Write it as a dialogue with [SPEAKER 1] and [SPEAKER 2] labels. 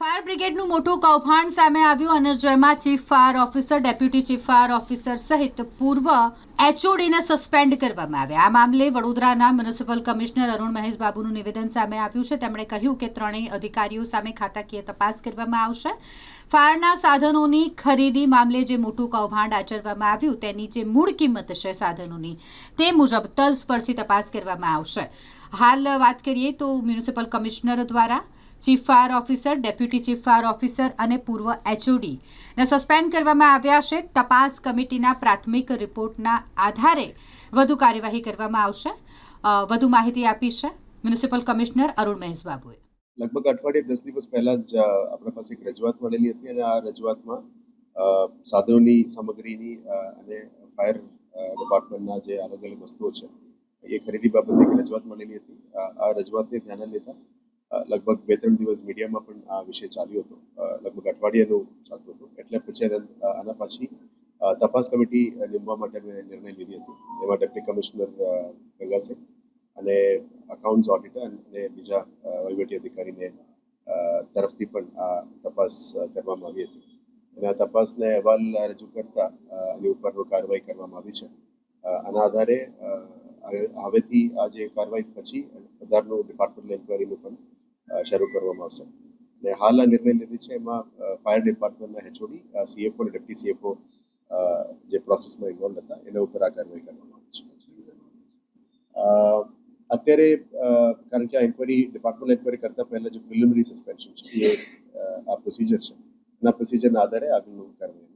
[SPEAKER 1] Fire બ્રિગેડનું મોટું કૌભાંડ સામે આવ્યું અને જેમાં chief fire officer, deputy chief fire officer સહિત પૂર્વ એચઓડીને સસ્પેન્ડ કરવામાં આવ્યા. આ મામલે વડોદરાના મ્યુનિસિપલ કમિશનર અરુણ મહેશ બાબુનું નિવેદન સામે આવ્યું છે. તેમણે કહ્યું કે ત્રણેય અધિકારીઓ સામે ખાતાકીય તપાસ કરવામાં આવશે. ફાયરના સાધનોની ખરીદી મામલે જે મોટું કૌભાંડ આચરવામાં આવ્યું, તેની જે મૂળ કિંમત છે સાધનોની, તે મુજબ તલસ્પર્શી તપાસ કરવામાં આવશે. હાલ વાત કરીએ તો મ્યુનિસિપલ કમિશનર દ્વારા chief fire officer, deputy chief fire officer અને પૂર્વ એચઓડી ને સસ્પેન્ડ કરવામાં આવ્યા છે. તપાસ કમિટીના પ્રાથમિક રિપોર્ટના આધારે વધુ કાર્યવાહી કરવામાં આવશે. વધુ માહિતી આપી છે મ્યુનિસિપલ કમિશનર અરુણ મહેશ બાબુએ
[SPEAKER 2] લગભગ અઠવાડિયે દસ દિવસ પહેલા જ આપણા પાસે એક રજૂઆત મળેલી હતી અને આ રજૂઆતમાં સાધનોની સામગ્રીની અને ફાયર ડિપાર્ટમેન્ટના જે અલગ અલગ વસ્તુઓ છે એ ખરીદી બાબતે એક રજૂઆત મળેલી હતી. આ રજૂઆતને ધ્યાને લેતા લગભગ બે ત્રણ દિવસ મીડિયામાં પણ આ વિષય ચાલ્યો હતો. લગભગ અઠવાડિયાનું ચાલતું હતું. એટલે પછી આના પાછી તપાસ કમિટી નીમવા માટે મેં નિર્ણય લીધી હતી. એમાં ડેપ્યુટી કમિશનર ગંગાસેન અને અકાઉન્ટ્સ ઓડિટર અને બીજા વહીવટી અધિકારીને તરફથી પણ આ તપાસ કરવામાં આવી હતી. અને આ તપાસને અહેવાલ રજૂ કરતા એની ઉપરનું કાર્યવાહી કરવામાં આવી છે. આના આધારે હવેથી આ જે કાર્યવાહી પછી વધારનું ડિપાર્ટમેન્ટલ એન્ક્વાયરીનું પણ શરૂ કરવામાં આવશે. અને હાલ આ નિર્ણય લીધી છે એમાં ફાયર ડિપાર્ટમેન્ટના એચઓડી સીએફઓ અને ડેપ્ટી સીએફઓ જે પ્રોસેસમાં ઇન્વોલ્વ હતા, એના ઉપર આ કાર્યવાહી કરવામાં આવી છે. અત્યારે કારણ કે આ ઇન્કવાયરી ડિપાર્ટમેન્ટ ઇન્કવાયરી કરતા પહેલા જે પ્રિલિમિનરી સસ્પેન્શન છે, એ આ પ્રોસિજર છે. આ પ્રોસિજરના આધારે આગળનું કાર્યવાહી